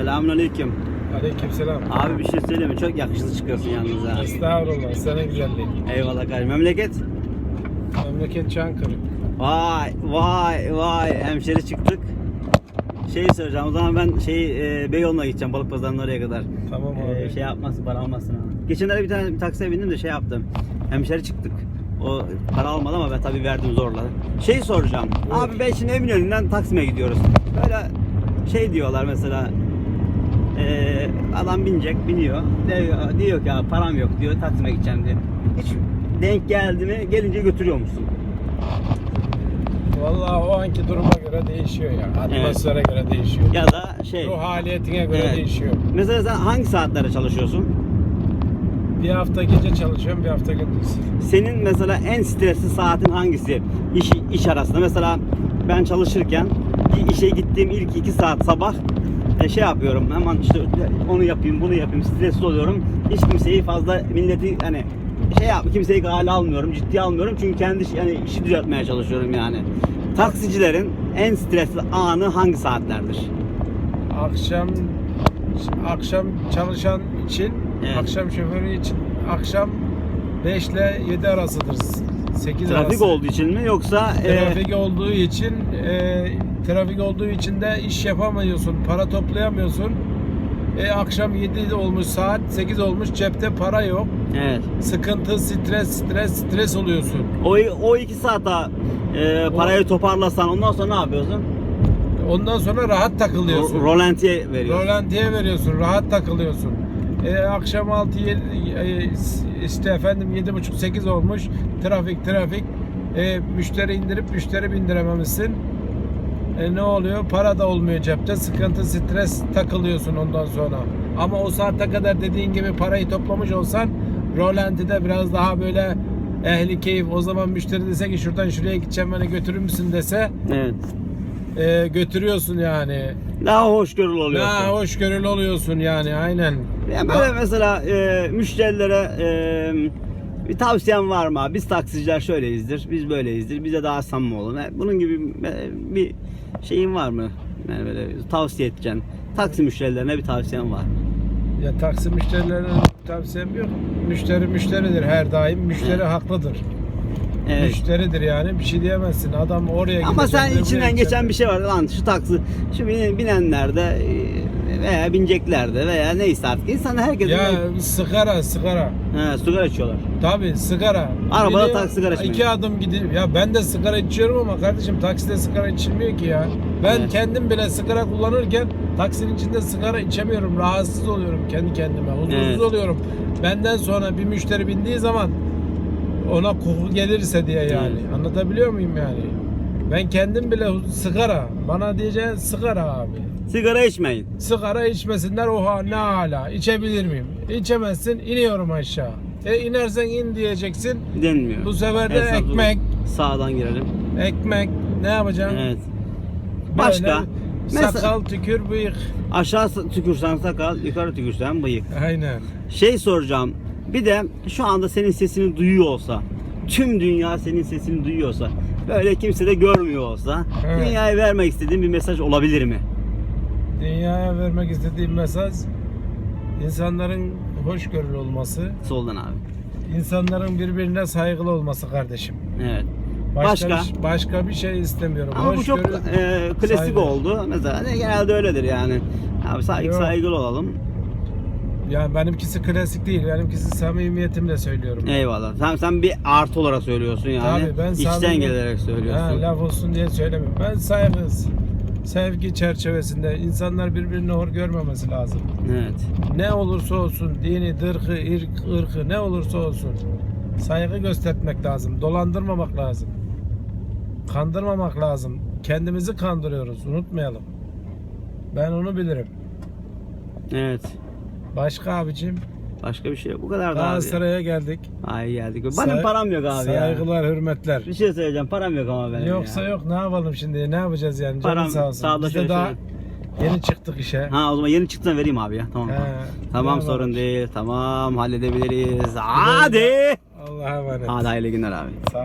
Selamünaleyküm. Aleykümselam. Abi bir şey söyleyeyim mi? Çok yakışıklı çıkıyorsun yalnız ha. Estağfurullah. Sana güzelliğin. Eyvallah kardeşim. Memleket? Memleket Çankırı. Vay vay vay hemşeri çıktık. Şey soracağım o zaman ben şey e, Beyoğlu'na gideceğim balık pazarının oraya kadar. Tamam E, abi. şey yapmasın para almasın ama. Geçenlerde bir tane bir taksiye bindim de şey yaptım. Hemşeri çıktık. O para almadı ama ben tabii verdim zorla. Şey soracağım. Abi ben şimdi Eminönü'nden Taksim'e gidiyoruz. Böyle şey diyorlar mesela e, adam binecek biniyor. Diyor, diyor ki "Abi param yok diyor Taksim'e gideceğim diyor. Hiç denk geldi mi gelince götürüyor musun? Vallahi o anki duruma göre değişiyor ya. Atmosfere göre değişiyor. Ya da şey. Ruh haliyetine göre Evet. değişiyor. Mesela sen hangi saatlerde çalışıyorsun? Bir hafta gece çalışıyorum, bir hafta gündüz. Senin mesela en stresli saatin hangisi? İş, iş arasında. Mesela ben çalışırken bir işe gittiğim ilk iki saat sabah şey yapıyorum. Hemen işte onu yapayım, bunu yapayım. Stresli oluyorum. Hiç kimseyi fazla milleti hani şey yap, kimseyi gale almıyorum, ciddiye almıyorum. Çünkü kendi yani işi düzeltmeye çalışıyorum yani. Taksicilerin en stresli anı hangi saatlerdir? Akşam akşam çalışan için, Evet. akşam şoförü için akşam 5 ile 7 arasıdır. 8 Trafik arası. olduğu için mi yoksa e, Trafik olduğu için e, trafik olduğu için de iş yapamıyorsun, para toplayamıyorsun. E, akşam 7 olmuş saat 8 olmuş cepte para yok. evet. Sıkıntı, stres, stres, stres oluyorsun. O, o iki saate e, parayı toparlasan ondan sonra ne yapıyorsun? Ondan sonra rahat takılıyorsun. Ro- Rolantiye veriyorsun. Rolantiye veriyorsun, rahat takılıyorsun. E, akşam 6 7 e, işte efendim 7.30 8 olmuş. Trafik trafik. E, müşteri indirip müşteri bindirememişsin. E, ne oluyor? Para da olmuyor cepte. Sıkıntı, stres takılıyorsun ondan sonra. Ama o saate kadar dediğin gibi parayı toplamış olsan rolantide biraz daha böyle ehli keyif. O zaman müşteri dese ki şuradan şuraya gideceğim beni götürür müsün dese Evet. E, götürüyorsun yani. Daha hoşgörülü oluyorsun. Ya hoşgörülü oluyorsun yani aynen. Ya böyle mesela e, müşterilere e, bir tavsiyen var mı? abi? Biz taksiciler şöyleyizdir, biz böyleyizdir, bize daha samimi olun. E, Bunun gibi e, bir şeyin var mı? Yani böyle tavsiye edeceğin. Taksi müşterilerine bir tavsiyen var. Ya taksi müşterilerine tavsiyem yok. Müşteri müşteridir her daim. Müşteri haklıdır. Evet. Müşteridir yani bir şey diyemezsin. Adam oraya Ama sen buraya içinden gidecek. geçen bir şey var lan şu taksi şu bin- binenler de e, veya binecekler de veya neyse artık insan herkes Ya sigara sigara. He, sigara içiyorlar. Tabi sigara. Arabada Gidiyor, tak sigara içmeyin. İki adım gidip ya ben de sigara içiyorum ama kardeşim takside sigara içilmiyor ki ya. Ben Evet. kendim bile sigara kullanırken taksinin içinde sigara içemiyorum. Rahatsız oluyorum kendi kendime. Huzursuz Evet. oluyorum. Benden sonra bir müşteri bindiği zaman ona koku gelirse diye yani. Anlatabiliyor muyum yani? Ben kendim bile sigara. Bana diyeceğin sigara abi. Sigara içmeyin. Sigara içmesinler oha ne hala. İçebilir miyim? İçemezsin iniyorum aşağı. E inersen in diyeceksin. Denmiyor. Bu sefer de Hesaplı- ekmek. Sağdan girelim. Ekmek ne yapacaksın? Evet. Böyle Başka? Mesela- Sakal tükür bıyık. Aşağı tükürsen sakal, yukarı tükürsen bıyık. Aynen. Şey soracağım. Bir de şu anda senin sesini duyuyor olsa, tüm dünya senin sesini duyuyorsa, böyle kimse de görmüyor olsa, Evet. dünyaya vermek istediğin bir mesaj olabilir mi? Dünyaya vermek istediğim mesaj insanların hoşgörülü olması, Soldan abi. insanların birbirine saygılı olması kardeşim. Evet. Başka Başka? Bir, başka bir şey istemiyorum. Ama bu çok Hoşgörü- e, klasik saygı. oldu. Mesela ne, genelde öyledir yani. Abi saygı, saygılı olalım. Yani benimkisi klasik değil. Benimkisi samimiyetimle söylüyorum. Eyvallah. Sen, sen bir artı olarak söylüyorsun yani. Tabii ben İçten samimi- gelerek söylüyorsun. Ha, laf olsun diye söylemiyorum. Ben saygı, sevgi çerçevesinde insanlar birbirini hor görmemesi lazım. Evet. Ne olursa olsun dini, dırkı, irk, ırkı ne olursa olsun saygı göstermek lazım. Dolandırmamak lazım. Kandırmamak lazım. Kendimizi kandırıyoruz. Unutmayalım. Ben onu bilirim. Evet. Başka abicim. Başka bir şey yok. Bu kadar da abi. Galatasaray'a geldik. Ay geldik. Benim Say- param yok abi ya. Saygılar, hürmetler. Bir şey söyleyeceğim. Param yok ama benim Yoksa ya. yok ne yapalım şimdi? Ne yapacağız yani? Canın Param sağ olsun. sağda Biz de şöyle daha yeni çıktık işe. Ha o zaman yeni çıktığında vereyim abi ya. Tamam. He, tamam sorun değil. Tamam halledebiliriz. Hadi. Allah'a emanet. Hadi hayırlı günler abi. Sağ